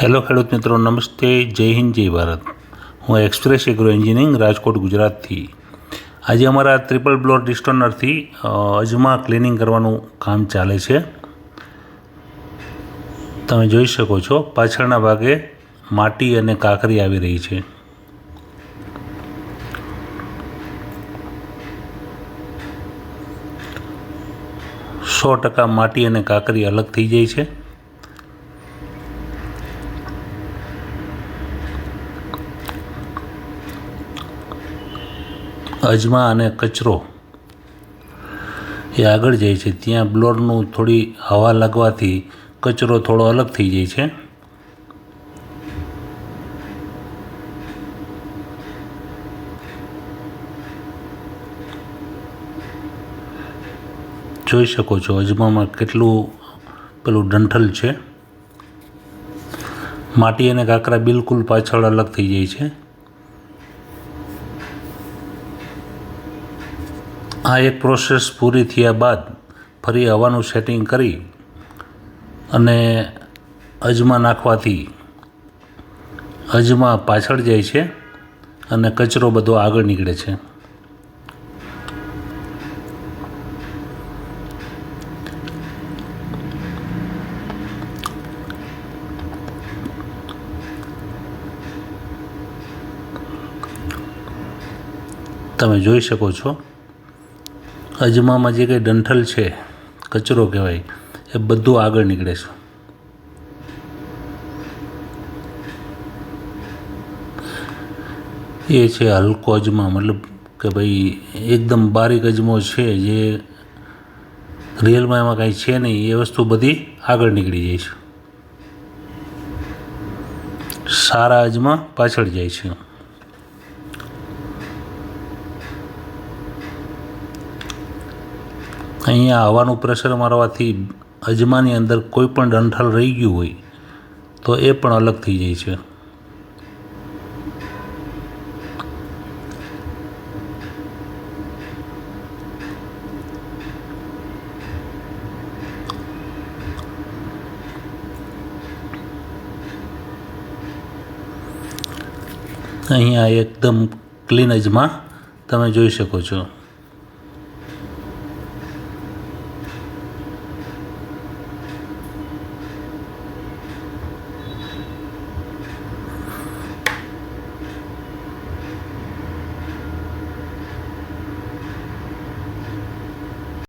Hello ખેડૂત મિત્રો, નમસ્તે, જય હિન્દ, જય ભારત. હું એક્સપ્રેસ એગ્રો એન્જિનિયરિંગ, રાજકોટ, ગુજરાતથી. આજે અમારા ટ્રિપલ બ્લોર ડિસ્ટોનરથી અજમા ક્લિનિંગ કરવાનું કામ ચાલે છે. તમે જોઈ શકો છો, પાછળના ભાગે માટી અને કાંકરી આવી રહી છે. સો ટકા માટી અને કાંકરી અલગ થઈ જાય છે. અજમા અને કચરો. એ આગળ જાય છે. ત્યાં બ્લોરનું થોડી હવા લાગવાથી કચરો થોડો અલગ થઈ જાય છે. જોઈ શકો છો અજમામાં કેટલું પેલું ડંઠલ છે. માટી અને કાંકરા બિલકુલ પાછળ અલગ થઈ જાય છે. આ એક પ્રોસેસ પૂરી થયા બાદ ફરી હવાનું સેટિંગ કરી અને અજમા નાખવાથી અજમા પાછળ જાય છે અને કચરો બધો આગળ નીકળે છે. તમે જોઈ શકો છો અજમામાં જે કંઈ ડંઠલ છે, કચરો કહેવાય, એ બધું આગળ નીકળે છે. એ છે હલકો અજમા, મતલબ કે ભાઈ એકદમ બારીક અજમો છે જે રિયલમાં એમાં કાંઈ છે નહીં, એ વસ્તુ બધી આગળ નીકળી જાય છે. સારા અજમા પાછળ જાય છે. અહીંયા હવાનું પ્રેશર મારવાથી અજમાની અંદર કોઈ પણ ડંઠલ રહી ગયું હોય, તો એ પણ અલગ થઈ જાય છે. અહીંયા એકદમ ક્લીન અજમા તમે જોઈ શકો છો.